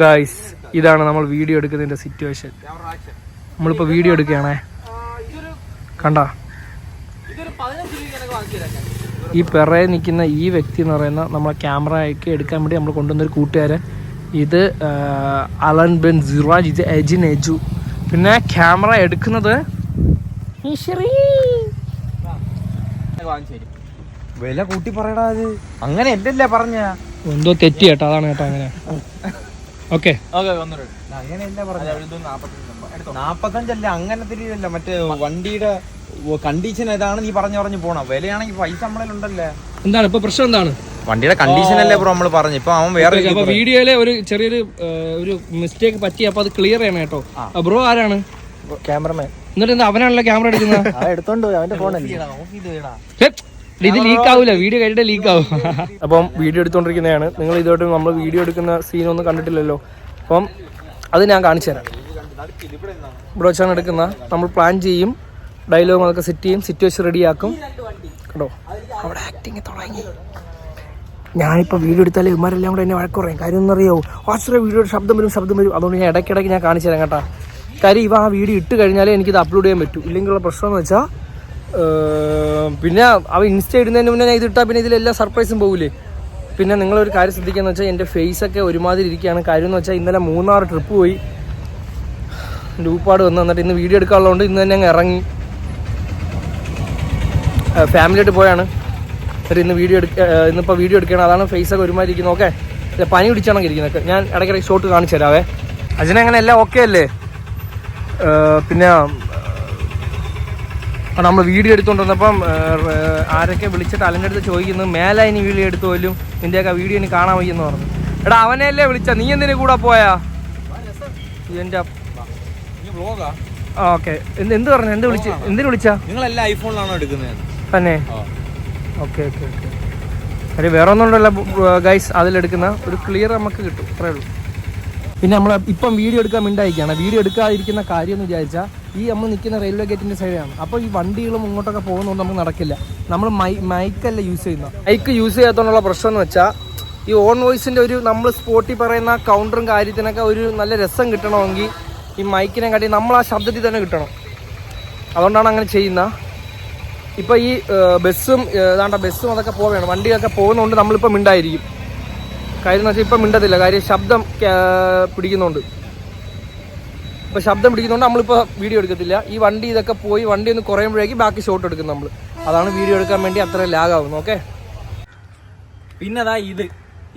Guys ഇതാണ് നമ്മൾ video എടുക്കുന്നതിന്റെ സിറ്റുവേഷൻ നമ്മളിപ്പോൾ വീഡിയോ എടുക്കുകയാണേ. കണ്ട? ഈ പിറയെ നിൽക്കുന്ന ഈ വ്യക്തി എന്ന് പറയുന്ന നമ്മളെ ക്യാമറയൊക്കെ എടുക്കാൻ വേണ്ടി നമ്മൾ കൊണ്ടുവന്നൊരു കൂട്ടുകാരൻ. ഇത് അലൻ ബെൻ സിറാജ് ഇത് എജിൻ എജു പിന്നെ ക്യാമറ എടുക്കുന്നത്. വില കൂട്ടി പറയടാ അത്. അങ്ങനെ എന്തല്ലേ പറഞ്ഞ? എന്തോ തെറ്റി കേട്ടോ അതാണ് കേട്ടോ അങ്ങനെ. ഓക്കെ. നാപ്പത്തഞ്ചല്ല അങ്ങനത്തെ രീതിയല്ല മറ്റേ വണ്ടിയുടെ കണ്ടീഷൻ ഏതാണ് നീ പറഞ്ഞു പറഞ്ഞു പോണം വിലയാണെങ്കിൽ പൈസ നമ്മളിലുണ്ടല്ലേ എന്താണ് ഇപ്പൊ പ്രശ്നം എന്താണ്? വണ്ടിയുടെ കണ്ടീഷൻ അല്ലേ ബ്രോ നമ്മൾ പറഞ്ഞു ഇപ്പൊ അവൻ വേറെ വീഡിയോയിലെ ഒരു ചെറിയൊരു ഒരു മിസ്റ്റേക്ക് പറ്റി അപ്പൊ അത് ക്ലിയർ ചെയ്യണം കേട്ടോ. ബ്രോ ആരാണ്? ക്യാമറമാൻ. എന്നിട്ട് എന്താ അവനാണല്ലോ ക്യാമറ എടുക്കുന്നത്? എടുത്തോണ്ട് അവന്റെ ഫോണല്ലേ ഇത് ലീക്ക് ആവൂല വീഡിയോ കഴിഞ്ഞിട്ട് ലീക്ക് ആവും. അപ്പം വീഡിയോ എടുത്തോണ്ടിരിക്കുന്നതാണ്. നിങ്ങൾ ഇതോട്ട് നമ്മൾ വീഡിയോ എടുക്കുന്ന സീനൊന്നും കണ്ടിട്ടില്ലല്ലോ. അപ്പം അത് ഞാൻ കാണിച്ചു തരാം. ഇവിടെ വെച്ചാണ് എടുക്കുന്ന നമ്മൾ പ്ലാൻ ചെയ്യും ഡയലോഗ് അതൊക്കെ സെറ്റ് ചെയ്യും സിറ്റുവേഷൻ റെഡിയാക്കും കേട്ടോ അവിടെ ആക്ടിങ് തുടങ്ങി. ഞാനിപ്പോൾ വീഡിയോ എടുത്താലേ ഇമാരെല്ലാം കൂടെ എന്നെ വഴക്ക് പറയും കാര്യം എന്നറിയോ വാട്സപ്പ് വീഡിയോയുടെ ശബ്ദം വരും ശബ്ദം വരും. അതുകൊണ്ട് ഞാൻ ഇടയ്ക്കിടയ്ക്ക് ഞാൻ കാണിച്ചു തരാം കേട്ടോ. കാര്യം ഇവ ആ വീഡിയോ ഇട്ട് കഴിഞ്ഞാലേ എനിക്കിത് അപ്ലോഡ് ചെയ്യാൻ പറ്റൂ. ഇല്ലെങ്കിലുള്ള പ്രശ്നം എന്ന് വെച്ചാൽ പിന്നെ അവ ഇൻസ്റ്റ ഇടുന്നതിന് മുന്നേ ഇത് ഇട്ടാൽ പിന്നെ ഇതിലെല്ലാ സർപ്രൈസും പോകില്ലേ പിന്നെ നിങ്ങളൊരു കാര്യം ശ്രദ്ധിക്കാന്ന് വെച്ചാൽ എന്റെ ഫേസ് ഒക്കെ ഒരുമാതിരി ഇരിക്കുകയാണ് കാര്യം എന്ന് വെച്ചാൽ ഇന്നലെ മൂന്നാറ് ട്രിപ്പ് പോയി. ലൂപ്പാട് വന്ന് വന്നിട്ട് ഇന്ന് വീഡിയോ എടുക്കാനുള്ളതുകൊണ്ട് ഇന്ന് തന്നെ അങ്ങ് ഇറങ്ങി. ഫാമിലിയായിട്ട് പോയാണ്. എന്നിട്ട് ഇന്ന് വീഡിയോ എടുക്ക ഇന്നിപ്പോൾ വീഡിയോ എടുക്കണം അതാണ് ഫേസ് ഒക്കെ ഒരുമാതിരി ഇരിക്കുന്നത്. ഓക്കെ? പനി പിടിച്ചാണെങ്കിൽ ഇരിക്കുന്നത്? ഞാൻ ഇടയ്ക്കിടയ്ക്ക് ഷോട്ട് കാണിച്ചു തരാവേ. അജന അങ്ങനെ എല്ലാം ഓക്കെ അല്ലേ? ഏഹ് പിന്നെ നമ്മൾ വീഡിയോ എടുത്തുകൊണ്ട് വന്നപ്പം ഏഹ്, ഏഹ്, ആരൊക്കെ വിളിച്ചിട്ട് അലന്റെ അടുത്ത് ചോദിക്കുന്നു മേലെ ഇനി വീഡിയോ എടുത്തു പോലും നിന്റെയൊക്കെ വീഡിയോ ഇനി കാണാൻ വയ്യെന്ന് പറഞ്ഞു. എടാ അവനെയല്ലേ വിളിച്ച? നീ എന്തിനു കൂടെ പോയാ? എന്റെ ഓക്കെ. എന്ത് എന്ത് പറഞ്ഞു? എന്ത് വിളിച്ച? എന്തിനു വിളിച്ചാ? നിങ്ങളെല്ലാം ഐഫോണിലാണോ എടുക്കുന്നത്? തന്നെ. Okay okay okay. കാര്യം വേറെ ഒന്നുകൊണ്ടല്ല ഗൈസ് അതിലെടുക്കുന്ന ഒരു ക്ലിയർ നമുക്ക് കിട്ടും. അത്രേ ഉള്ളൂ. പിന്നെ നമ്മൾ ഇപ്പം വീഡിയോ എടുക്കാൻ മിണ്ടായിരിക്കുകയാണ്. വീഡിയോ എടുക്കാതിരിക്കുന്ന കാര്യം എന്ന് വിചാരിച്ചാൽ ഈ നമ്മൾ നിൽക്കുന്ന റെയിൽവേ ഗേറ്റിന്റെ സൈഡാണ് അപ്പോൾ ഈ വണ്ടികളും ഇങ്ങോട്ടൊക്കെ പോകുന്നതുകൊണ്ട് നമുക്ക് നടക്കില്ല. നമ്മൾ മൈ മൈക്കല്ല യൂസ് ചെയ്യുന്നത്. മൈക്ക് യൂസ് ചെയ്യാത്തതുകൊണ്ടുള്ള പ്രശ്നം എന്ന് വെച്ചാൽ ഈ ഓൺ വോയിസിന്റെ ഒരു നമ്മൾ സ്പോട്ടിൽ പറയുന്ന കൗണ്ടറും കാര്യത്തിനൊക്കെ ഒരു നല്ല രസം കിട്ടണമെങ്കിൽ ഈ മൈക്കിനെ കാട്ടി നമ്മൾ ആ ശബ്ദത്തിൽ തന്നെ കിട്ടണം. അതുകൊണ്ടാണ് അങ്ങനെ ചെയ്യുന്നത് ഇപ്പോൾ ഈ ബസ്സും ഏതാണ്ട ബസ്സും അതൊക്കെ പോവുകയാണ്. വണ്ടിയൊക്കെ പോകുന്നതുകൊണ്ട് നമ്മളിപ്പോൾ മിണ്ടായിരിക്കും. കാര്യം എന്ന് വെച്ചാൽ ഇപ്പം മിണ്ടത്തില്ല. കാര്യം ശബ്ദം പിടിക്കുന്നുണ്ട്. ഇപ്പൊ ശബ്ദം പിടിക്കുന്നതുകൊണ്ട് നമ്മളിപ്പോൾ വീഡിയോ എടുക്കത്തില്ല. ഈ വണ്ടി ഇതൊക്കെ പോയി വണ്ടി ഒന്ന് കുറയുമ്പോഴേക്കും ബാക്കി ഷോട്ട് എടുക്കും നമ്മൾ അതാണ് വീഡിയോ എടുക്കാൻ വേണ്ടി അത്ര ലാഗാവുന്നു ഓക്കെ പിന്നതാ ഇത്.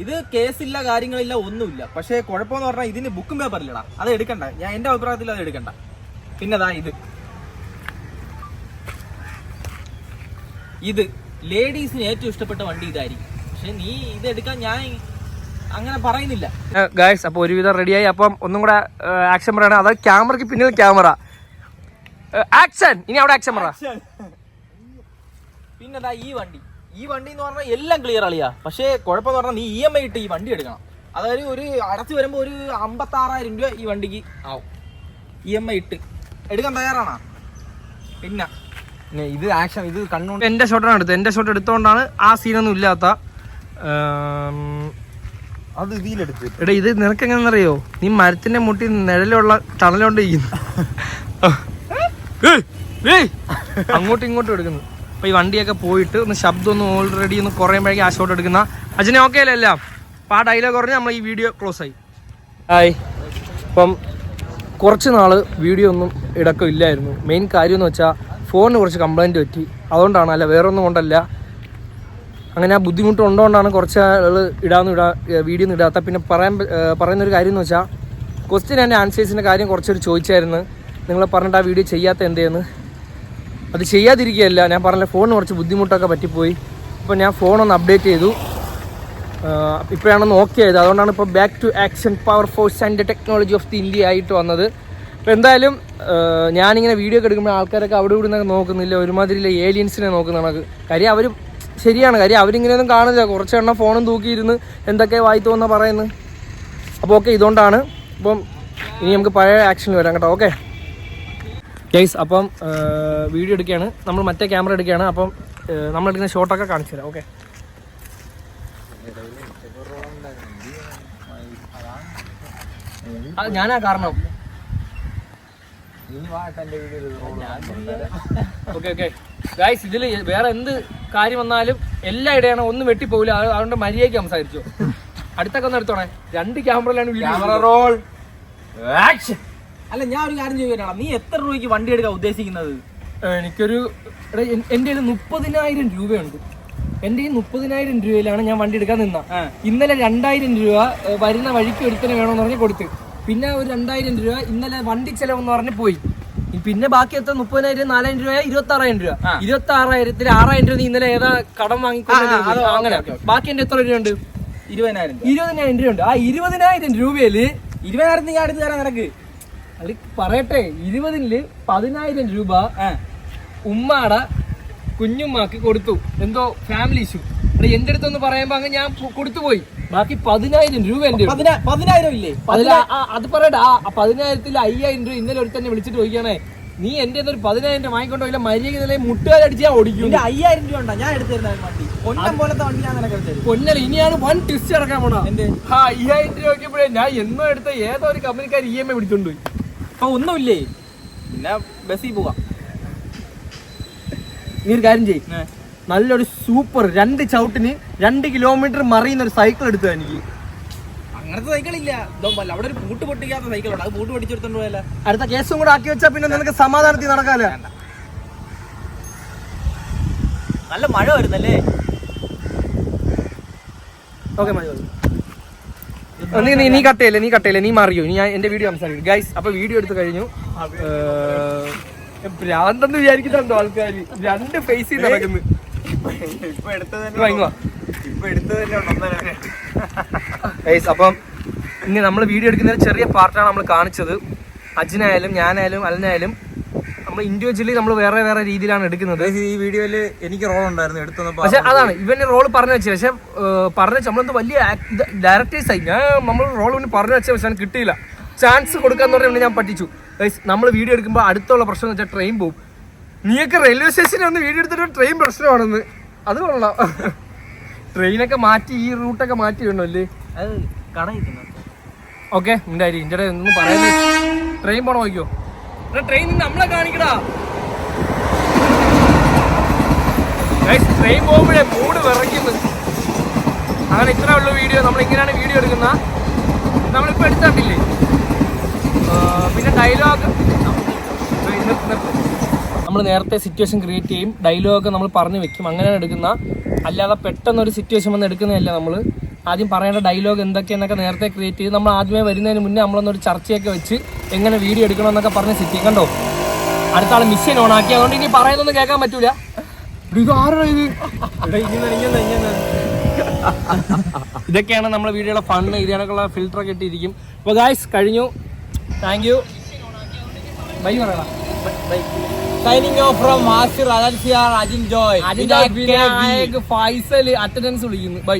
ഇത് കേസില്ല കാര്യങ്ങളില്ല ഒന്നുമില്ല. പക്ഷേ കുഴപ്പമെന്ന് പറഞ്ഞാൽ ഇതിന് ബുക്കും പേപ്പർ ഇല്ലടാ അത് എടുക്കണ്ട. ഞാൻ എന്റെ അഭിപ്രായത്തിൽ അത് എടുക്കണ്ട. പിന്നെ പിന്നതാ ഇത്. ഇത്. ലേഡീസിന് ഏറ്റവും ഇഷ്ടപ്പെട്ട വണ്ടി ഇതായിരിക്കും. പക്ഷെ നീ ഇത് എടുക്കാൻ ഞാൻ അങ്ങനെ പറയുന്നില്ല. ഗായ്സ് അപ്പോൾ ഒരുവിധം റെഡിയായി അപ്പം ഒന്നും കൂടെ ആക്ഷൻ പറയണം. അത് ക്യാമറയ്ക്ക് പിന്നിൽ ക്യാമറ ആക്ഷൻ ഇനി അവിടെ ആക്ഷൻ പറ. പിന്നെന്താ ഈ വണ്ടി. ഈ വണ്ടി എന്ന് പറഞ്ഞാൽ എല്ലാം ക്ലിയർ അളിയാ. പക്ഷേ കുഴപ്പമെന്ന് പറഞ്ഞാൽ നീ ഇ എം ഐ ഇട്ട് ഈ വണ്ടി എടുക്കണം. അതായത് ഒരു അടച്ചു വരുമ്പോൾ ഒരു അമ്പത്തി ആറായിരം രൂപ ഈ വണ്ടിക്ക് ആവും. ഇ എം ഐ ഇട്ട്. എടുക്കാൻ തയ്യാറാണോ? പിന്നെ ഇത് ആക്ഷൻ ഇത് കണ്ണുകൊണ്ട് എന്റെ ഷോട്ടാണ് എടുത്തത്. എന്റെ ഷോട്ട് എടുത്തോണ്ടാണ് ആ സീനൊന്നും ഇല്ലാത്ത എടാ ഇത് നിനക്ക് എങ്ങനെന്നറിയോ നീ മരത്തിന്റെ മുട്ടി നിഴലുള്ള തണലോണ്ടിരിക്കുന്നു അങ്ങോട്ടും ഇങ്ങോട്ടും എടുക്കുന്നു. അപ്പൊ ഈ വണ്ടിയൊക്കെ പോയിട്ട് ഒന്ന് ശബ്ദം ഒന്ന് ഓൾറെഡി ഒന്ന് കുറയുമ്പോഴേക്കും ആ ഷോട്ട് എടുക്കുന്ന അജിനെ ഓക്കെ അല്ലേ എല്ലാം? അപ്പൊ ആ ഡയലോഗ് പറഞ്ഞ് നമ്മൾ ഈ വീഡിയോ ക്ലോസ് ആയി. ഹായ് അപ്പം കുറച്ച് നാൾ വീഡിയോ ഒന്നും ഇടക്കം ഇല്ലായിരുന്നു. മെയിൻ കാര്യം എന്ന് വെച്ചാൽ ഫോണിന് കുറച്ച് കംപ്ലൈന്റ് പറ്റി. അതുകൊണ്ടാണ് അല്ല വേറൊന്നും കൊണ്ടല്ല. അങ്ങനെ ആ ബുദ്ധിമുട്ട് ഉണ്ടോണ്ടാണ് കുറച്ച് ആൾ ഇടാന്ന് ഇടാ വീഡിയോ ഒന്നും ഇടാത്ത. പിന്നെ പറയാൻ പറയുന്ന ഒരു കാര്യം എന്ന് വെച്ചാൽ ക്വസ്റ്റ്യൻ ആൻഡ് ആൻസേഴ്സിന്റെ കാര്യം കുറച്ചൊരു ചോദിച്ചായിരുന്നു. നിങ്ങൾ പറഞ്ഞിട്ട് ആ വീഡിയോ ചെയ്യാത്ത എന്തേന്ന്? അത് ചെയ്യാതിരിക്കുകയല്ല. ഞാൻ പറഞ്ഞ ഫോണിന് കുറച്ച് ബുദ്ധിമുട്ടൊക്കെ പറ്റിപ്പോയി. അപ്പോൾ ഞാൻ ഫോണൊന്ന് അപ്ഡേറ്റ് ചെയ്തു. ഇപ്പോഴാണ് ഓക്കെ ആയത്. അതുകൊണ്ടാണ് ഇപ്പോൾ back to action power force and technology of the India ആയിട്ട് വന്നത്. അപ്പോൾ എന്തായാലും ഞാനിങ്ങനെ വീഡിയോ ഒക്കെ എടുക്കുമ്പോൾ ആൾക്കാരൊക്കെ അവിടെ ഇവിടെ നിന്നൊക്കെ നോക്കുന്നില്ല ഒരുമാതിരി ഏലിയൻസിനെ നോക്കുന്നതാണ്. കാര്യം അവർ ശരിയാണ്. കാര്യം അവരിങ്ങനെയൊന്നും കാണില്ല കുറച്ച് എണ്ണം ഫോണും തൂക്കിയിരുന്ന് എന്തൊക്കെ വായി തോന്നുന്ന പറയുന്നത്. അപ്പോൾ ഓക്കെ ഇതുകൊണ്ടാണ്. അപ്പം ഇനി നമുക്ക് പഴയ ആക്ഷനിൽ വരാം കേട്ടോ. ഓക്കെ? ഗൈസ് അപ്പം വീഡിയോ എടുക്കുകയാണ്. നമ്മൾ മറ്റേ ക്യാമറ എടുക്കുകയാണ്. അപ്പം നമ്മൾ എടുക്കുന്ന ഷോട്ടൊക്കെ കാണിച്ചു തരാം. ഓക്കെ? ഞാനാ കാരണം. Okay okay. ഇതിൽ വേറെ എന്ത് കാര്യം വന്നാലും എല്ലാ ഇടയാണ് ഒന്നും വെട്ടിപ്പോകില്ല അത് അതുകൊണ്ട് മര്യാദയ്ക്ക് സംസാരിച്ചു. അടുത്തൊക്കെ ഒന്ന് എടുത്തോണേ. രണ്ട് ക്യാമറയിലാണ് വീഡിയോ റോൾ അല്ല ഞാൻ ഒരു കാര്യം ചോദിക്കാനാണ് നീ എത്ര രൂപയ്ക്ക് വണ്ടി എടുക്കാൻ ഉദ്ദേശിക്കുന്നത്? എനിക്കൊരു എന്റെ എന്റെ കയ്യിൽ മുപ്പതിനായിരം രൂപയുണ്ട്. എന്റെ ഈ മുപ്പതിനായിരം രൂപയിലാണ് ഞാൻ വണ്ടി എടുക്കാൻ നിന്ന ഇന്നലെ രണ്ടായിരം രൂപ വരുന്ന വഴിക്ക് ഒരുത്തനെ വേണമെന്ന് പറഞ്ഞ് കൊടുത്ത്. പിന്നെ ഒരു രണ്ടായിരം രൂപ ഇന്നലെ വണ്ടി ചെലവെന്ന് പറഞ്ഞ് പോയി. പിന്നെ ബാക്കി എത്ര? മുപ്പതിനായിരം നാലായിരം രൂപ ഇരുപത്തി ആറായിരം രൂപ. ഇരുപത്തി ആറായിരത്തിൽ ആറായിരം രൂപ ഇന്നലെ ഏതാ കടം വാങ്ങിക്കൊണ്ട് ആ, ആ, അത് ഓക്കേ, അങ്ങനെ. ബാക്കി എന്റെ എത്ര രൂപ ഉണ്ട് ഇരുപതിനായിരം രൂപ. ഉണ്ട് ആ ഇരുപതിനായിരം രൂപയിൽ ഇരുപതിനായിരം നീ അടുത്ത് തരാൻ നിനക്ക്. അത് പറയട്ടെ. ഇരുപതിൽ പതിനായിരം രൂപ ഉമ്മാടെ കുഞ്ഞുമ്മാക്ക് കൊടുത്തു. എന്തോ ഫാമിലി ഇഷ്യൂ എന്റെ അടുത്തൊന്ന് പറയുമ്പോ അങ്ങ് ഞാൻ കൊടുത്തു കൊടുത്തുപോയി. ബാക്കി പതിനായിരം രൂപ എന്റെ പതിനായിരം ഇല്ലേ? അത് പറയടാ ആ പതിനായിരത്തിൽ അയ്യായിരം രൂപ ഇന്നലെ ഒരു തന്നെ വിളിച്ചിട്ട് ചോദിക്കണേ നീ എന്റെ ഒരു പതിനായിരം രൂപ വാങ്ങിക്കൊണ്ടോ ഇല്ല മര്യാദ മുട്ടുകാരടിച്ച് ഞാൻ ഓടിക്കും. അയ്യായിരം രൂപ ഉണ്ടാ? ഞാൻ എടുത്തു തരുന്ന വണ്ടി. പോലത്തെ ഞാൻ പൊന്നല ഇനിയാണ് വൺ ട്വിസ്റ്റ് ഇറക്കാൻ പോണോ? ആ അയ്യായിരം രൂപ നോക്കിയപ്പോഴേ ഞാൻ എന്നോ എടുത്ത ഏതോ ഒരു കമ്പനിക്കാർ ഇ എം ഐ പിടിച്ചോണ്ട് പോയി. അപ്പൊ ഒന്നുമില്ലേ? പിന്നെ ബസ്സിൽ പോവാം. നീ ഒരു കാര്യം ചെയ്യും. നല്ലൊരു സൂപ്പർ രണ്ട് ചവിട്ടിന് രണ്ട് കിലോമീറ്റർ മറിയുന്ന ഒരു സൈക്കിൾ എടുത്തു എനിക്ക്. അങ്ങനത്തെ സൈക്കിൾ ഇല്ല. ഇതൊന്നല്ല അവിടെ ഒരു പൂട്ട് പൊട്ടിക്കാത്ത സൈക്കിൾ ഉണ്ട്. അത് പൂട്ട് പൊട്ടിച്ചെടുത്തോണ്ട് പോയല്ല അടുത്ത കേസും കൂടെ ആക്കി വെച്ചാൽ പിന്നെ നിനക്ക് സമാധാനത്തിൽ നടക്കാലോ? നല്ല മഴ വരുന്നല്ലേ? ഓക്കെ മതി. നീ നീ നീ കട്ടയില്ലേ നീ കട്ടയില്ലേ നീ മാറിയോ. ഞാൻ എന്റെ വീഡിയോ സംസാരിക്കും ഗൈസ് അപ്പൊ വീഡിയോ എടുത്ത് കഴിഞ്ഞു. ഭ്രാന്തെന്ന് വിചാരിക്കുന്നുണ്ടോ ആൾക്കാർ രണ്ട് ഫേസ് ചെയ്ത് നടക്കുന്നു. അപ്പം ഇനി നമ്മൾ വീഡിയോ എടുക്കുന്ന ചെറിയ പാർട്ടാണ് നമ്മൾ കാണിച്ചത്. അജിനായാലും ഞാനായാലും അലനായാലും നമ്മൾ ഇൻഡിവിജ്വലി നമ്മൾ വേറെ വേറെ രീതിയിലാണ് എടുക്കുന്നത്. ഈ വീഡിയോയിൽ എനിക്ക് റോൾ ഉണ്ടായിരുന്നു എടുത്തു പക്ഷെ അതാണ് ഇവന്റെ റോൾ പറഞ്ഞു വെച്ചത് പക്ഷെ പറഞ്ഞു വെച്ചാൽ നമ്മളെന്ത് വലിയ ഡയറക്ടേഴ്സ് ആയി. ഞാൻ നമ്മൾ റോൾ ഒന്ന് പറഞ്ഞു വെച്ചാൽ പക്ഷെ കിട്ടിയില്ല. ചാൻസ് കൊടുക്കാന്ന് പറഞ്ഞാൽ ഞാൻ പഠിച്ചു നമ്മൾ വീഡിയോ എടുക്കുമ്പോൾ അടുത്തുള്ള പ്രശ്നം എന്ന് വെച്ചാൽ ട്രെയിൻ പോകും നീയൊക്കെ റെയിൽവേ സ്റ്റേഷനിൽ ഒന്ന് വീഡിയോ എടുത്തിട്ട് ട്രെയിൻ പ്രശ്നമാണെന്ന്. അത് കൊള്ളാം. ട്രെയിനൊക്കെ മാറ്റി ഈ റൂട്ടൊക്കെ മാറ്റി വേണോ അല്ലേ? ഓക്കെ ഉണ്ടായി. ഇന്റെ ഒന്നും പറയുന്നത് ട്രെയിൻ പോണോ നോക്കിയോ ട്രെയിൻ നമ്മളെ കാണിക്കടാ. ട്രെയിൻ പോകുമ്പോഴേ മൂട് വിറയ്ക്കുന്നു. അങ്ങനെ ഇത്ര ഉള്ള വീഡിയോ നമ്മൾ ഇങ്ങനെയാണ് വീഡിയോ എടുക്കുന്ന നമ്മളിപ്പോൾ എടുത്തിട്ടില്ലേ? പിന്നെ ഡയലോഗ് നമ്മൾ നേരത്തെ സിറ്റുവേഷൻ ക്രിയേറ്റ് ചെയ്യും ഡയലോഗൊക്കെ നമ്മൾ പറഞ്ഞു വെക്കും. അങ്ങനെയാണ് എടുക്കുന്ന. അല്ലാതെ പെട്ടെന്ന് ഒരു സിറ്റുവേഷൻ വന്ന് എടുക്കുന്നതല്ല നമ്മൾ ആദ്യം പറയേണ്ട ഡയലോഗ് എന്തൊക്കെയെന്നൊക്കെ നേരത്തെ ക്രിയേറ്റ് ചെയ്ത് നമ്മൾ ആദ്യമേ വരുന്നതിന് മുന്നേ നമ്മളൊന്നൊരു ചർച്ചയൊക്കെ വെച്ച് എങ്ങനെ വീഡിയോ എടുക്കണമെന്നൊക്കെ പറഞ്ഞ് സിറ്റി കണ്ടോ? അടുത്ത ആൾ മിഷ്യൻ ഓൺ ആക്കി. അതുകൊണ്ട് ഇനി പറയുന്നൊന്നും കേൾക്കാൻ പറ്റൂല. ഇത് ആരാ ഇത്? ഇതൊക്കെയാണ് നമ്മുടെ വീഡിയോയുടെ ഫണ്ട് ഇതിനൊക്കെയുള്ള കണക്കുള്ള ഒക്കെ ഇട്ടിരിക്കും. അപ്പോൾ ഗായ്സ് കഴിഞ്ഞു. താങ്ക് യു ബൈ പറയണം. Signing off from master Ajan Joy. Faisal attendance വിളിക്കുന്നു. ബൈ.